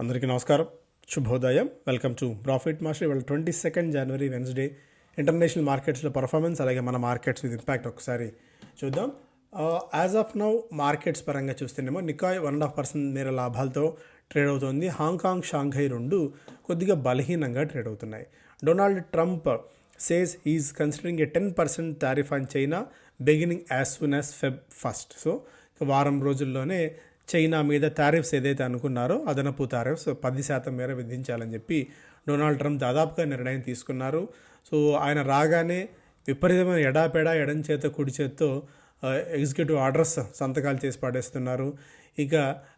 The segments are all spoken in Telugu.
అందరికీ నమస్కారం. శుభోదయం. Welcome to Profit Master. ఇవాళ twenty second January Wednesday. International మార్కెట్స్లో పర్ఫార్మెన్స్ అలాగే మన మార్కెట్స్ విత్ ఇంపాక్ట్ ఒకసారి చూద్దాం. యాజ్ ఆఫ్ నౌ మార్కెట్స్ పరంగా చూస్తేనేమో Nikkei one and half percent మేర లాభాలతో ట్రేడ్ అవుతోంది. హాంకాంగ్ షాంఘై రెండు కొద్దిగా బలహీనంగా ట్రేడ్ అవుతున్నాయి. Donald Trump says is considering a ten percent tariff on China beginning as soon as Feb first so వారం రోజుల్లోనే చైనా మీద టారిఫ్స్ ఏదైతే అనుకున్నారో అదనపు టారిఫ్స్ పది శాతం మేర విధించాలని చెప్పి డొనాల్డ్ ట్రంప్ దాదాపుగా నిర్ణయం తీసుకున్నారు. సో ఆయన రాగానే విపరీతమైన ఎడాపెడా ఎడం చేత కుడి చేత్తో ఎగ్జిక్యూటివ్ ఆర్డర్స్ సంతకాలు చేసి పడేస్తున్నారు. ఇక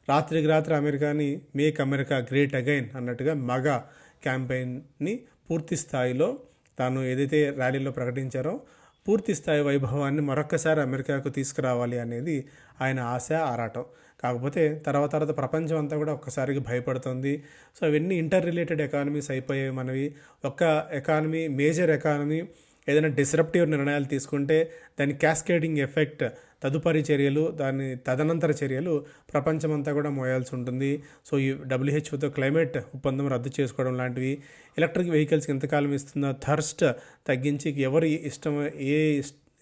రాత్రికి రాత్రి అమెరికాని మేక్ అమెరికా గ్రేట్ అగైన్ అన్నట్టుగా మగ క్యాంపెయిన్ని పూర్తి స్థాయిలో తాను ఏదైతే ర్యాలీలో ప్రకటించారో పూర్తి స్థాయి వైభవాన్ని మరొక్కసారి అమెరికాకు తీసుకురావాలి అనేది ఆయన ఆశ ఆరాటం. కాకపోతే తర్వాత తర్వాత ప్రపంచం అంతా కూడా ఒక్కసారిగా భయపడుతుంది. సో అవన్నీ ఇంటర్ రిలేటెడ్ ఎకానమీస్ అయిపోయాయి మనవి. ఒక్క ఎకానమీ మేజర్ ఎకానమీ ఏదైనా డిస్రప్టివ్ నిర్ణయాలు తీసుకుంటే దాని క్యాస్కేడింగ్ ఎఫెక్ట్ తదుపరి చర్యలు దాని తదనంతర చర్యలు ప్రపంచమంతా కూడా మోయాల్సి ఉంటుంది. సో ఈ డబ్ల్యూహెచ్ఓతో క్లైమేట్ ఒప్పందం రద్దు చేసుకోవడం లాంటివి ఎలక్ట్రిక్ వెహికల్స్కి ఎంతకాలం ఇస్తుందో థర్స్ట్ తగ్గించి ఎవరు ఇష్టం ఏ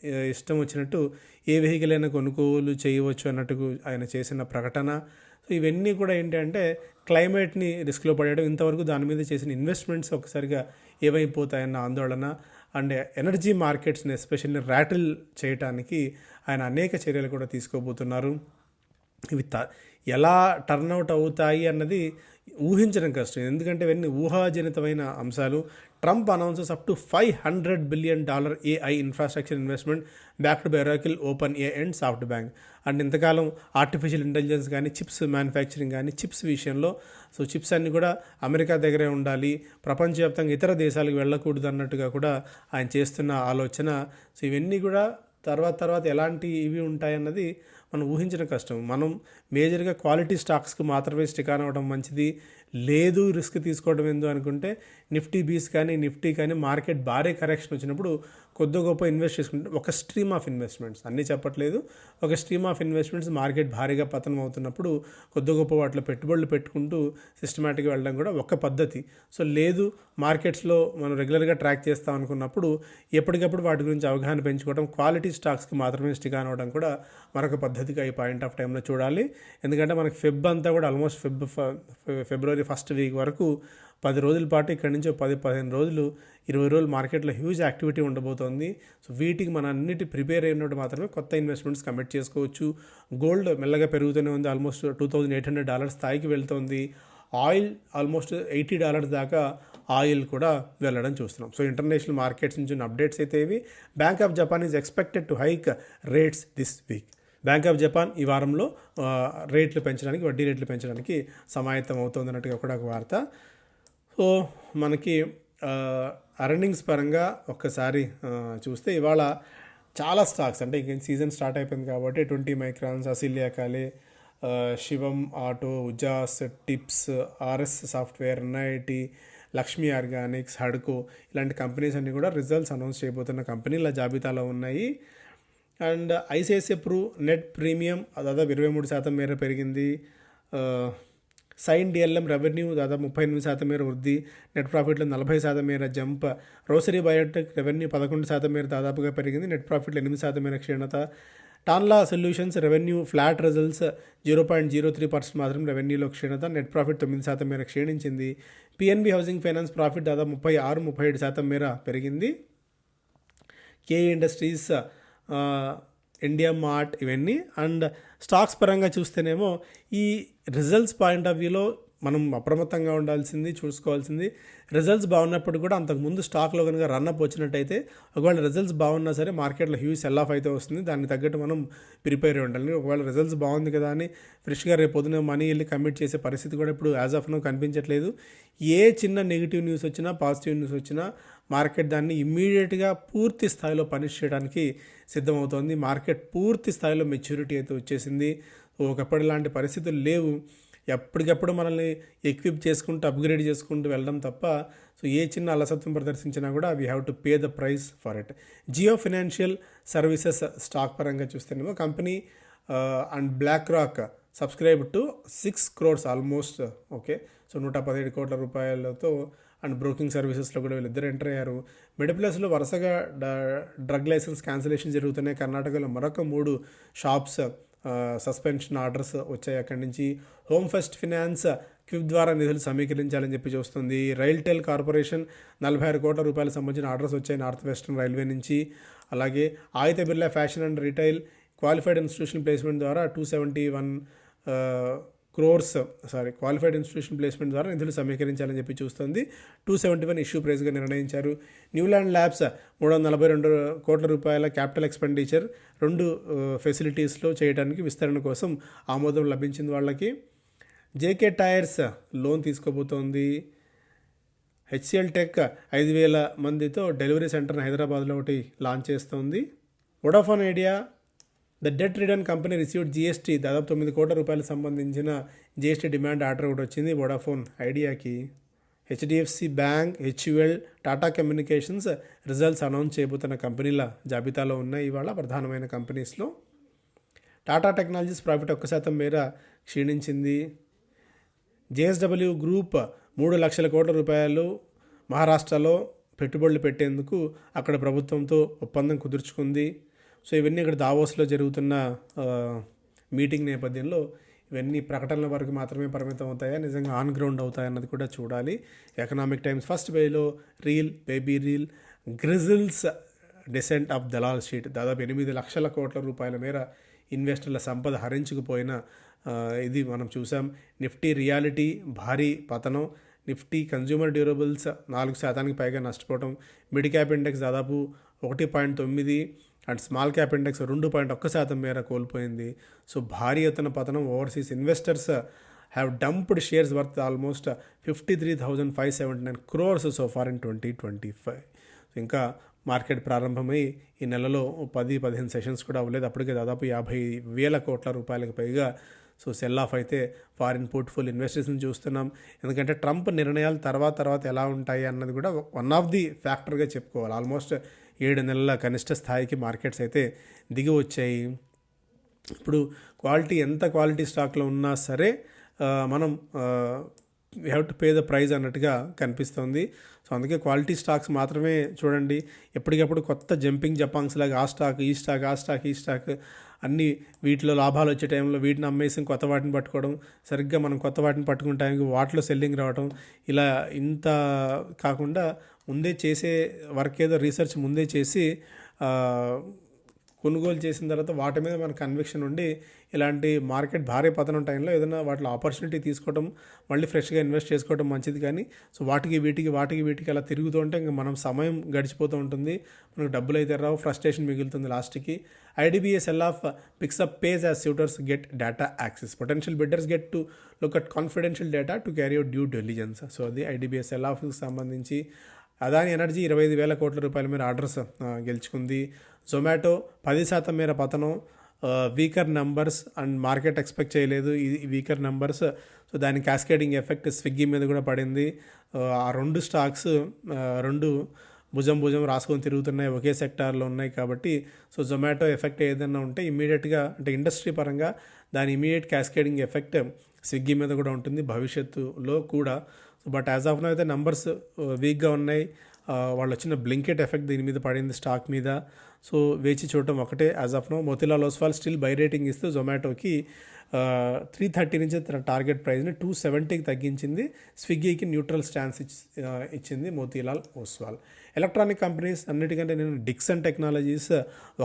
ఇష్టం వచ్చినట్టు ఏ వెహికల్ అయినా కొనుగోలు చేయవచ్చు అన్నట్టు ఆయన చేసిన ప్రకటన. సో ఇవన్నీ కూడా ఏంటంటే క్లైమేట్ని రిస్క్లో పడేయడం ఇంతవరకు దాని మీద చేసిన ఇన్వెస్ట్మెంట్స్ ఒకసారిగా ఏమైపోతాయన్న ఆందోళన. అండ్ ఎనర్జీ మార్కెట్స్ని ఎస్పెషల్లీ ర్యాటిల్ చేయటానికి ఆయన అనేక చర్యలు కూడా తీసుకోబోతున్నారు. ఇవి త ఎలా టర్న్అవుట్ అవుతాయి అన్నది ఊహించడం కష్టం. ఎందుకంటే ఇవన్నీ ఊహాజనితమైన అంశాలు. Trump announces up to five hundred billion dollar AI infrastructure investment backed by Oracle Open A and SoftBank and ఇంతకాలం ఆర్టిఫిషియల్ ఇంటెలిజెన్స్ కానీ చిప్స్ మ్యానుఫ్యాక్చరింగ్ కానీ చిప్స్ విషయంలో సో చిప్స్ అన్నీ కూడా అమెరికా దగ్గరే ఉండాలి ప్రపంచవ్యాప్తంగా ఇతర దేశాలకు వెళ్ళకూడదు అన్నట్టుగా కూడా ఆయన చేస్తున్న ఆలోచన. సో ఇవన్నీ కూడా తర్వాత తర్వాత ఎలాంటి ఇవి ఉంటాయన్నది మనం ఊహించడం కష్టం. మనం మేజర్గా క్వాలిటీ స్టాక్స్కి మాత్రమే స్టిక్ అవ్వడం మంచిది. లేదు రిస్క్ తీసుకోవడం ఎందు అనుకుంటే నిఫ్టీ బీస్ కానీ నిఫ్టీ కానీ మార్కెట్ భారీ కరెక్షన్ వచ్చినప్పుడు కొద్ది గొప్ప ఇన్వెస్ట్ చేసుకుంటే ఒక స్ట్రీమ్ ఆఫ్ ఇన్వెస్ట్మెంట్స్ అన్నీ చెప్పట్లేదు. ఒక స్ట్రీమ్ ఆఫ్ ఇన్వెస్ట్మెంట్స్ మార్కెట్ భారీగా పతనం అవుతున్నప్పుడు కొద్ది గొప్ప వాటిలో పెట్టుబడులు పెట్టుకుంటూ సిస్టమేటిక్గా వెళ్ళడం కూడా ఒక పద్ధతి. సో లేదు మార్కెట్స్లో మనం రెగ్యులర్గా ట్రాక్ చేస్తాం అనుకున్నప్పుడు ఎప్పటికప్పుడు వాటి గురించి అవగాహన పెంచుకోవడం క్వాలిటీ స్టాక్స్కి మాత్రమే స్టిక్ అనవడం కూడా మరొక పద్ధతిగా ఈ పాయింట్ ఆఫ్ టైంలో చూడాలి. ఎందుకంటే మనకి ఫెబ్ అంతా కూడా almost Feb February first week వరకు పది రోజుల పాటు ఇక్కడి నుంచి పది పదిహేను రోజులు ఇరవై రోజులు మార్కెట్లో హ్యూజ్ యాక్టివిటీ ఉండబోతోంది. సో వీటికి మన అన్నిటి ప్రిపేర్ అయినట్టు మాత్రమే కొత్త ఇన్వెస్ట్మెంట్స్ కమిట్ చేసుకోవచ్చు. గోల్డ్ మెల్లగా పెరుగుతూనే ఉంది. Almost two thousand eight hundred dollars స్థాయికి వెళ్తుంది. ఆయిల్ ఆల్మోస్ట్ ఎయిటీ డాలర్స్ దాకా ఆయిల్ కూడా వెళ్ళడం చూస్తున్నాం. సో ఇంటర్నేషనల్ మార్కెట్స్ నుంచి అప్డేట్స్ అయితే ఇవి. Bank of Japan is expected to hike rates this week Bank of Japan ఈ వారంలో రేట్లు పెంచడానికి వడ్డీ రేట్లు పెంచడానికి సమాయత్తం అవుతుంది అన్నట్టుగా కూడా ఒక వార్త. సో మనకి అర్నింగ్స్ పరంగా ఒక్కసారి చూస్తే ఇవాళ చాలా స్టాక్స్ అంటే ఇంక సీజన్ స్టార్ట్ అయిపోయింది కాబట్టి ట్వంటీ మైక్రాన్స్ అసిలియా కాలే Shivam Auto Ujaas Tips RS Software NIT Laxmi Organics హడ్కో ఇలాంటి కంపెనీస్ అన్నీ కూడా రిజల్ట్స్ అనౌన్స్ చేయబోతున్న కంపెనీల జాబితాలో ఉన్నాయి. And ICICI Pru net premium దాదాపు ఇరవై మూడు శాతం మేర పెరిగింది. సైన్ డిఎల్ఎం రెవెన్యూ దాదాపు ముప్పై ఎనిమిది శాతం మేర వృద్ధి నెట్ ప్రాఫిట్లో నలభై శాతం మేర జంప్ రోసరీ బయోటెక్ రెవెన్యూ పదకొండు శాతం మేర దాదాపుగా పెరిగింది నెట్ ప్రాఫిట్లో ఎనిమిది శాతం మేర క్షీణత. Tanla solutions revenue flat results zero point zero three percent మాత్రం రెవెన్యూలో క్షీణత నెట్ ప్రాఫిట్ తొమ్మిది శాతం మేర క్షీణించింది. పిఎన్బి హౌసింగ్ ఫైనాన్స్ ప్రాఫిట్ దాదాపు ముప్పై ఆరు ముప్పై ఏడు శాతం మేర పెరిగింది. కే ఇండస్ట్రీస్ ఇండియా మార్ట్ ఇవన్నీ. అండ్ స్టాక్స్ పరంగా చూస్తేనేమో ఈ రిజల్ట్స్ పాయింట్ ఆఫ్ వ్యూలో మనం అప్రమత్తంగా ఉండాల్సింది చూసుకోవాల్సింది. రిజల్ట్స్ బాగున్నప్పుడు కూడా అంతకుముందు స్టాక్లో కనుక రన్అప్ వచ్చినట్టయితే ఒకవేళ రిజల్ట్స్ బాగున్నా సరే మార్కెట్లో హ్యూజ్ సెల్ ఆఫ్ అయితే వస్తుంది. దానికి తగ్గట్టు మనం ప్రిపేర్ అయి ఉండాలి. ఒకవేళ రిజల్ట్స్ బాగుంది కదా అని ఫ్రెష్గా రేపు పొద్దున మనీ వెళ్ళి కమిట్ చేసే పరిస్థితి కూడా ఇప్పుడు యాజ్ ఆఫ్ నో కనిపించట్లేదు. ఏ చిన్న నెగిటివ్ న్యూస్ వచ్చినా పాజిటివ్ న్యూస్ వచ్చినా మార్కెట్ దాన్ని ఇమ్మీడియట్గా పూర్తి స్థాయిలో పనిష్ చేయడానికి సిద్ధమవుతోంది. మార్కెట్ పూర్తి స్థాయిలో మెచ్యూరిటీ అయితే వచ్చేసింది. ఒకప్పటి లాంటి పరిస్థితులు లేవు. ఎప్పటికప్పుడు మనల్ని ఎక్విప్ చేసుకుంటూ అప్గ్రేడ్ చేసుకుంటూ వెళ్ళడం తప్ప సో ఏ చిన్న అలసత్వం ప్రదర్శించినా కూడా we have to pay the price for it Jio Financial Services stock పరంగా చూస్తేనేమో company and BlackRock subscribe to six crores almost okay so నూట పదిహేడు కోట్ల రూపాయలతో అండ్ బ్రోకింగ్ సర్వీసెస్లో కూడా వీళ్ళిద్దరు ఎంటర్ అయ్యారు. మెడిప్లస్లో వరుసగా డ- డ్రగ్ లైసెన్స్ క్యాన్సిలేషన్ జరుగుతున్నాయి. కర్ణాటకలో మరొక మూడు షాప్స్ సస్పెన్షన్ ఆర్డర్స్ వచ్చాయి. అక్కడి నుంచి హోమ్ ఫస్ట్ ఫినాన్స్ క్విప్ ద్వారా నిధులు సమీకరించాలని చెప్పి చూస్తుంది. రైల్టెల్ కార్పొరేషన్ నలభై ఆరు కోట్ల రూపాయలకు సంబంధించిన ఆర్డర్స్ వచ్చాయి నార్త్ వెస్టర్న్ రైల్వే నుంచి. అలాగే Aditya Birla Fashion and Retail qualified institution placement ద్వారా two seventy one crores sorry qualified institution placement ద్వారా నిధులు సమీకరించాలని చెప్పి చూస్తుంది. టూ సెవెంటీ వన్ ఇష్యూ ప్రైజ్గా నిర్ణయించారు. న్యూలాండ్ ల్యాబ్స్ మూడు వందల నలభై రెండు కోట్ల రూపాయల క్యాపిటల్ ఎక్స్పెండిచర్ రెండు ఫెసిలిటీస్లో చేయడానికి విస్తరణ కోసం ఆమోదం లభించింది వాళ్ళకి. జేకే టైర్స్ లోన్ తీసుకోబోతోంది. హెచ్సిఎల్ టెక్ ఐదు వేల మందితో డెలివరీ సెంటర్ని హైదరాబాద్లో ఒకటి లాంచ్ చేస్తోంది. Vodafone Idea the debt return company received GST దాదాపు తొమ్మిది కోట్ల రూపాయలకు సంబంధించిన జీఎస్టీ డిమాండ్ ఆర్డర్ ఒకటి వచ్చింది Vodafone ఐడియాకి HDFC Bank HUL Tata Communications results announce చేయబోతున్న కంపెనీల జాబితాలో ఉన్నాయి ఇవాళ ప్రధానమైన కంపెనీస్లో టాటా టెక్నాలజీస్ ప్రాఫిట్ ఒక్క శాతం మేర క్షీణించింది. జేఎస్డబ్ల్యూ గ్రూప్ మూడు లక్షల కోట్ల రూపాయలు మహారాష్ట్రలో పెట్టుబడులు పెట్టేందుకు అక్కడ ప్రభుత్వంతో ఒప్పందం కుదుర్చుకుంది. సో ఇవన్నీ ఇక్కడ దావోస్లో జరుగుతున్న మీటింగ్ నేపథ్యంలో ఇవన్నీ ప్రకటనల వరకు మాత్రమే పరిమితం అవుతాయా? నిజంగా ఆన్ గ్రౌండ్ అవుతాయా అన్నది కూడా చూడాలి. ఎకనామిక్ టైమ్స్ ఫస్ట్ వేలో reel baby reel grizzlies descent of Dalal Street. దాదాపు ఎనిమిది లక్షల కోట్ల రూపాయల మేర ఇన్వెస్టర్ల సంపద హరించుకుపోయిన ఇది మనం చూసాం. నిఫ్టీ రియాలిటీ భారీ పతనం. నిఫ్టీ కన్జ్యూమర్ డ్యూరబుల్స్ నాలుగు శాతానికి పైగా నష్టపోవడం మిడ్ క్యాప్ ఇండెక్స్ దాదాపు ఒకటి పాయింట్ తొమ్మిది అండ్ స్మాల్ క్యాప్ ఇండెక్స్ రెండు పాయింట్ ఒక్క శాతం మేర కోల్పోయింది. సో భారీ ఎత్తున పతనం. Overseas investors have dumped shares worth almost fifty three thousand five seventy nine crores so far in twenty twenty five ఇంకా మార్కెట్ ప్రారంభమై ఈ నెలలో పది పదిహేను సెషన్స్ కూడా అవ్వలేదు. అప్పటికే దాదాపు యాభై వేల కోట్ల రూపాయలకు పైగా సో సెల్ ఆఫ్ అయితే ఫారిన్ పోర్ట్ఫోలియో ఇన్వెస్టర్స్ని చూస్తున్నాం. ఎందుకంటే ట్రంప్ నిర్ణయాలు తర్వాత తర్వాత ఎలా ఉంటాయి అన్నది కూడా వన్ ఆఫ్ ది ఫ్యాక్టర్గా చెప్పుకోవాలి. ఆల్మోస్ట్ ఏడు నెలల కనిష్ట స్థాయికి మార్కెట్స్ అయితే దిగి వచ్చాయి. ఇప్పుడు క్వాలిటీ ఎంత క్వాలిటీ స్టాక్లో ఉన్నా సరే మనం we have to pay the price అన్నట్టుగా కనిపిస్తుంది. సో అందుకే క్వాలిటీ స్టాక్స్ మాత్రమే చూడండి. ఎప్పటికప్పుడు కొత్త జంపింగ్ జపాంగ్స్ లాగా ఆ స్టాక్ ఈ స్టాక్ ఆ స్టాక్ ఈ స్టాక్ అన్ని వీటిలో లాభాలు వచ్చే టైంలో వీటిని అమ్మేసి కొత్త వాటిని పట్టుకోవడం సరిగ్గా మనం కొత్త వాటిని పట్టుకునే టైంకి వాటిలో సెల్లింగ్ రావడం ఇలా ఇంత కాకుండా ముందే చేసే వర్క్ ఏదో రీసెర్చ్ ముందే చేసి కొనుగోలు చేసిన తర్వాత వాటి మీద మన కన్విక్షన్ ఉండి ఇలాంటి మార్కెట్ భారీ పతనం టైంలో ఏదైనా వాటిలో ఆపర్చునిటీ తీసుకోవడం మళ్ళీ ఫ్రెష్గా ఇన్వెస్ట్ చేసుకోవడం మంచిది కానీ సో వాటికి వీటికి వాటికి వీటికి అలా తిరుగుతూ ఉంటే ఇంకా మనం సమయం గడిచిపోతూ ఉంటుంది. మనకు డబ్బులు అయితే రావు ఫ్రస్ట్రేషన్ మిగులుతుంది లాస్ట్కి IDBI sale of picks up pace as suitors get data access potential bidders get to look at confidential data to carry out due diligence so అది ఐడిబిఎస్ ఎల్ ఆఫ్కి సంబంధించి అదాని ఎనర్జీ ఇరవై ఐదు వేల కోట్ల రూపాయల మేర ఆర్డర్స్ గెలుచుకుంది. జొమాటో పది శాతం మేర పతనం weaker numbers and market expect చేయలేదు ఈ వీకర్ నంబర్స్. సో దాని క్యాస్కేడింగ్ ఎఫెక్ట్ స్విగ్గీ మీద కూడా పడింది. ఆ, రెండు స్టాక్స్ రెండు భుజం భుజం రాసుకొని తిరుగుతున్నాయి ఒకే సెక్టార్లో ఉన్నాయి కాబట్టి. సో జొమాటో ఎఫెక్ట్ ఏదైనా ఉంటే ఇమీడియట్గా అంటే ఇండస్ట్రీ పరంగా దాని ఇమీడియట్ క్యాస్కేడింగ్ ఎఫెక్ట్ స్విగ్గీ మీద కూడా ఉంటుంది. భవిష్యత్తులో కూడా బట్ యాజ్ ఆఫ్ నో అయితే నంబర్స్ వీక్గా ఉన్నాయి. వాళ్ళు వచ్చిన బ్లింకెట్ ఎఫెక్ట్ దీని మీద పడింది స్టాక్ మీద. సో వేచి చూడటం ఒకటే. As of now Motilal Oswal still buy rating ఇస్తూ జొమాటోకి త్రీ థర్టీ నుంచి తన టార్గెట్ ప్రైస్ని టూ సెవెంటీకి తగ్గించింది. స్విగ్గీకి న్యూట్రల్ స్టాన్స్ ఇచ్చింది మోతీలాల్ ఓస్వాల్. ఎలక్ట్రానిక్ కంపెనీస్ అన్నిటికంటే నేను డిక్సన్ టెక్నాలజీస్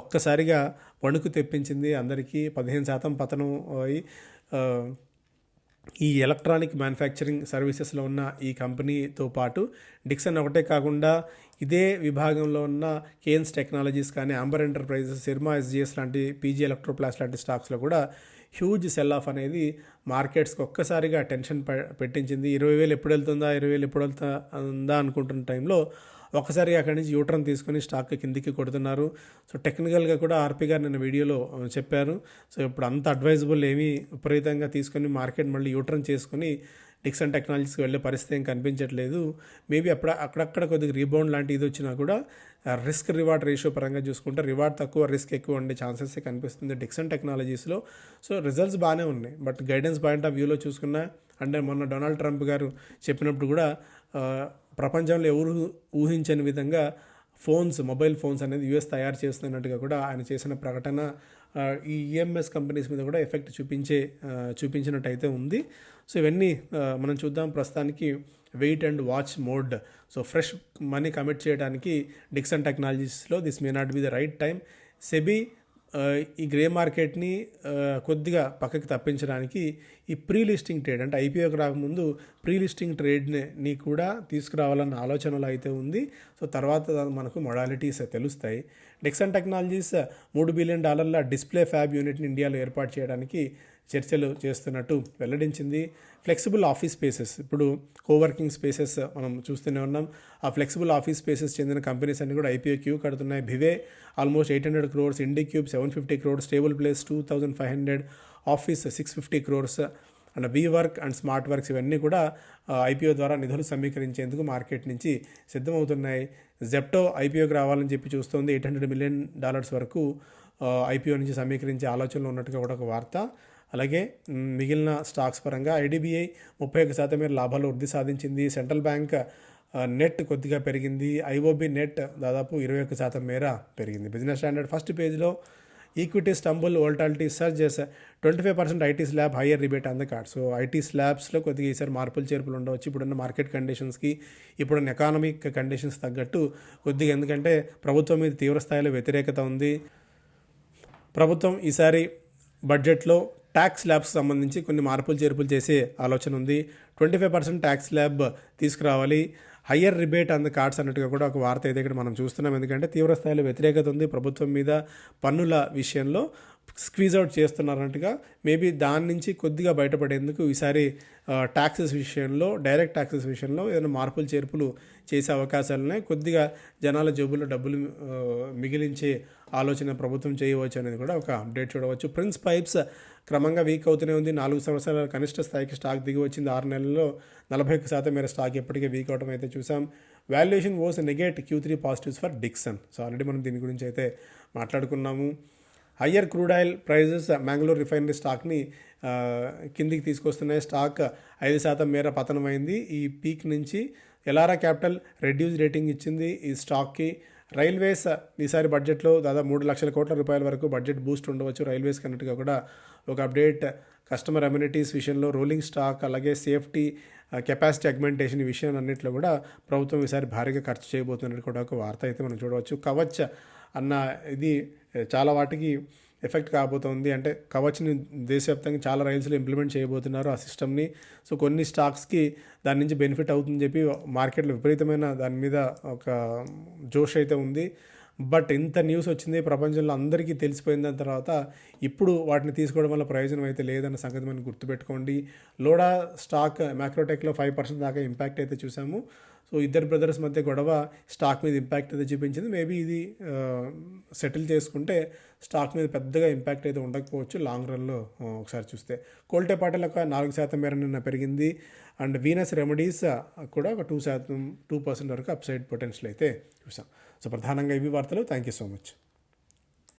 ఒక్కసారిగా వణుకు తెప్పించింది. అందరికీ పదిహేను శాతం పతనం అయి ఈ ఎలక్ట్రానిక్ మ్యానుఫ్యాక్చరింగ్ సర్వీసెస్లో ఉన్న ఈ కంపెనీతో పాటు డిక్సన్ ఒకటే కాకుండా ఇదే విభాగంలో ఉన్న కేన్స్ టెక్నాలజీస్ కానీ అంబర్ ఎంటర్ప్రైజెస్ సిర్మా ఎస్జిఎస్ లాంటి పీజీ ఎలక్ట్రోప్లాస్ లాంటి స్టాక్స్లో కూడా హ్యూజ్ సెల్ ఆఫ్ అనేది మార్కెట్స్కి ఒక్కసారిగా టెన్షన్ పెట్టించింది. ఇరవై వేలు ఎప్పుడు వెళ్తుందా ఇరవై వేలు ఎప్పుడు వెళ్తుందా అనుకుంటున్న టైంలో ఒకసారి అక్కడి నుంచి యూటర్న్ తీసుకొని స్టాక్ కిందికి కొడుతున్నారు. సో టెక్నికల్గా కూడా ఆర్పీ గారు నిన్న వీడియోలో చెప్పారు. సో ఇప్పుడు అంత అడ్వైజబుల్ ఏమీ విపరీతంగా తీసుకొని మార్కెట్ మళ్ళీ యూటర్న్ చేసుకొని డిక్సన్ టెక్నాలజీస్కి వెళ్ళే పరిస్థితి ఏం కనిపించట్లేదు. మేబీ అక్కడ అక్కడక్కడ కొద్దిగా రీబౌండ్ లాంటి ఇది వచ్చినా కూడా రిస్క్ రివార్డ్ రేషియో పరంగా చూసుకుంటే రివార్డ్ తక్కువ రిస్క్ ఎక్కువ ఉండే ఛాన్సెస్ కనిపిస్తుంది డిక్సన్ టెక్నాలజీస్లో సో రిజల్ట్స్ బాగానే ఉన్నాయి. బట్ గైడెన్స్ పాయింట్ ఆఫ్ వ్యూలో చూసుకున్నా అంటే మొన్న డొనాల్డ్ ట్రంప్ గారు చెప్పినప్పుడు కూడా ప్రపంచంలో ఎవరు ఊహించని విధంగా ఫోన్స్ మొబైల్ ఫోన్స్ అనేది యూఎస్ తయారు చేస్తున్నట్టుగా కూడా ఆయన చేసిన ప్రకటన ఈ ఈఎంఎస్ కంపెనీస్ మీద కూడా ఎఫెక్ట్ చూపించే చూపించినట్టయితే ఉంది. సో ఇవన్నీ మనం చూద్దాం. ప్రస్తుతానికి wait and watch mode. So fresh money commit చేయడానికి Dixon టెక్నాలజీస్లో this may not be the right time. SEBI ఈ గ్రే మార్కెట్ని కొద్దిగా పక్కకి తప్పించడానికి ఈ ప్రీ లిస్టింగ్ ట్రేడ్ అంటే ఐపీఓకి రాకముందు ప్రీ లిస్టింగ్ ట్రేడ్ని కూడా తీసుకురావాలన్న ఆలోచనలో అయితే ఉంది. సో తర్వాత మనకు మొడాలిటీస్ తెలుస్తాయి. డిక్సన్ టెక్నాలజీస్ uh, మూడు బిలియన్ డాలర్ల డిస్ప్లే ఫ్యాబ్ యూనిట్ని ఇండియాలో ఏర్పాటు చేయడానికి చర్చలు చేస్తున్నట్టు వెల్లడించింది. ఫ్లెక్సిబుల్ ఆఫీస్ స్పేసెస్ ఇప్పుడు కోవర్కింగ్ స్పేసెస్ uh, మనం చూస్తూనే ఉన్నాం. ఆ ఫ్లెక్సిబుల్ ఆఫీస్ స్పేసెస్ చెందిన కంపెనీస్ అన్ని కూడా IPO queue కడుతున్నాయి. Bhive almost eight hundred crores Indiqube seven fifty crores stable place two thousand five hundred office six fifty crores and WeWork and Smartworks ఇవన్నీ కూడా ఐపీఓ ద్వారా నిధులు సమీకరించేందుకు మార్కెట్ నుంచి సిద్ధమవుతున్నాయి. జెప్టో ఐపీఓకి రావాలని చెప్పి చూస్తోంది. ఎయిట్ హండ్రెడ్ మిలియన్ డాలర్స్ వరకు ఐపీఓ నుంచి సమీకరించే ఆలోచనలు ఉన్నట్టుగా కూడా ఒక వార్త. అలాగే మిగిలిన స్టాక్స్ పరంగా ఐడిబిఐ ముప్పై ఒక శాతం మేర లాభాలు వృద్ధి సాధించింది. సెంట్రల్ బ్యాంక్ నెట్ కొద్దిగా పెరిగింది. ఐఓబి నెట్ దాదాపు ఇరవై ఒక్క శాతం మేర పెరిగింది. బిజినెస్ స్టాండర్డ్ ఫస్ట్ పేజ్లో equity stumble volatility search surges twenty five percent IT slab higher rebate on the card. So IT స్లాబ్స్లో కొద్దిగా ఈసారి మార్పులు చేర్పులు ఉండవచ్చు. ఇప్పుడున్న మార్కెట్ కండిషన్స్కి ఇప్పుడున్న ఎకానమిక్ కండిషన్స్ తగ్గట్టు కొద్దిగా ఎందుకంటే ప్రభుత్వం మీద తీవ్ర స్థాయిలో వ్యతిరేకత ఉంది. ప్రభుత్వం ఈసారి బడ్జెట్లో ట్యాక్స్ ల్యాబ్స్ సంబంధించి కొన్ని మార్పులు చేర్పులు చేసే ఆలోచన ఉంది. Twenty five percent tax slab తీసుకురావాలి. హయ్యర్ రిబేట్ అండ్ కార్డ్స్ అన్నట్టుగా కూడా ఒక వార్త అయితే ఇక్కడ మనం చూస్తున్నాం. ఎందుకంటే తీవ్రస్థాయిలో వ్యతిరేకత ఉంది. ప్రభుత్వం మీద పన్నుల విషయంలో స్క్వీజ్ అవుట్ చేస్తున్నారన్నట్టుగా మేబీ దాని నుంచి కొద్దిగా బయటపడేందుకు ఈసారి ట్యాక్సెస్ విషయంలో డైరెక్ట్ ట్యాక్సెస్ విషయంలో ఏదైనా మార్పులు చేర్పులు చేసే అవకాశాలు ఉన్నాయి కొద్దిగా జనాల జేబుల్లో డబ్బులు మిగిలించే ఆలోచన ప్రభుత్వం చేయవచ్చు అనేది కూడా ఒక అప్డేట్ చూడవచ్చు. ప్రిన్స్ పైప్స్ క్రమంగా వీక్ అవుతూనే ఉంది. నాలుగు సంవత్సరాల కనిష్ట స్థాయికి స్టాక్ దిగి వచ్చింది. ఆరు నెలల్లో నలభై ఒక్క శాతం మేర స్టాక్ ఎప్పటికే వీక్ అవడం అయితే చూసాం. Valuation woes negate Q three positives for Dixon so already మనం దీని గురించి అయితే మాట్లాడుకున్నాము. Higher crude oil prices Mangalore refinery స్టాక్ని కిందికి తీసుకొస్తున్నాయి. స్టాక్ ఐదు శాతం మేర పతనమైంది. ఈ పీక్ నుంచి ఎలారా క్యాపిటల్ రెడ్యూస్ రేటింగ్ ఇచ్చింది. ఈ స్టాక్కి రైల్వేస్ ఈసారి బడ్జెట్లో దాదాపు మూడు లక్షల కోట్ల రూపాయల వరకు బడ్జెట్ బూస్ట్ ఉండవచ్చు రైల్వేస్ కన్నట్టుగా కూడా. ఒక అప్డేట్ కస్టమర్ అమ్యూనిటీస్ విషయంలో రోలింగ్ స్టాక్ అలాగే సేఫ్టీ కెపాసిటీ అగ్మెంటేషన్ విషయం అన్నింటిలో కూడా ప్రభుత్వం ఈసారి భారీగా ఖర్చు చేయబోతున్నట్టు కూడా ఒక వార్త అయితే మనం చూడవచ్చు. కవచ్ అన్న ఇది చాలా వాటికి ఎఫెక్ట్ కాబోతోంది. అంటే కవచ్ని దేశవ్యాప్తంగా చాలా రైల్స్లో ఇంప్లిమెంట్ చేయబోతున్నారు ఆ సిస్టమ్ని. సో కొన్ని స్టాక్స్కి దాని నుంచి బెనిఫిట్ అవుతుందని చెప్పి మార్కెట్లో విపరీతమైన దాని మీద ఒక జోష్ అయితే ఉంది. బట్ ఇంత న్యూస్ వచ్చింది ప్రపంచంలో అందరికీ తెలిసిపోయిన దాని తర్వాత ఇప్పుడు వాటిని తీసుకోవడం వల్ల ప్రయోజనం అయితే లేదన్న సంగతి మనం గుర్తుపెట్టుకోండి. లోడా స్టాక్ మ్యాక్రోటెక్లో ఫైవ్ పర్సెంట్ దాకా ఇంపాక్ట్ అయితే చూసాము. సో ఇద్దరు బ్రదర్స్ మధ్య గొడవ స్టాక్ మీద ఇంపాక్ట్ అయితే చూపించింది. మేబీ ఇది సెటిల్ చేసుకుంటే స్టాక్ మీద పెద్దగా ఇంపాక్ట్ అయితే ఉండకపోవచ్చు లాంగ్ రన్లో ఒకసారి చూస్తే. కోల్టే పాటలు ఒక నాలుగు శాతం మేర నిన్న పెరిగింది. అండ్ వీనస్ రెమెడీస్ కూడా ఒక టూ శాతం టూ పర్సెంట్ వరకు అప్సైడ్ పొటెన్షియల్ అయితే చూసాం. సో ప్రధానంగా ఇవి వార్తలు. Thank you so much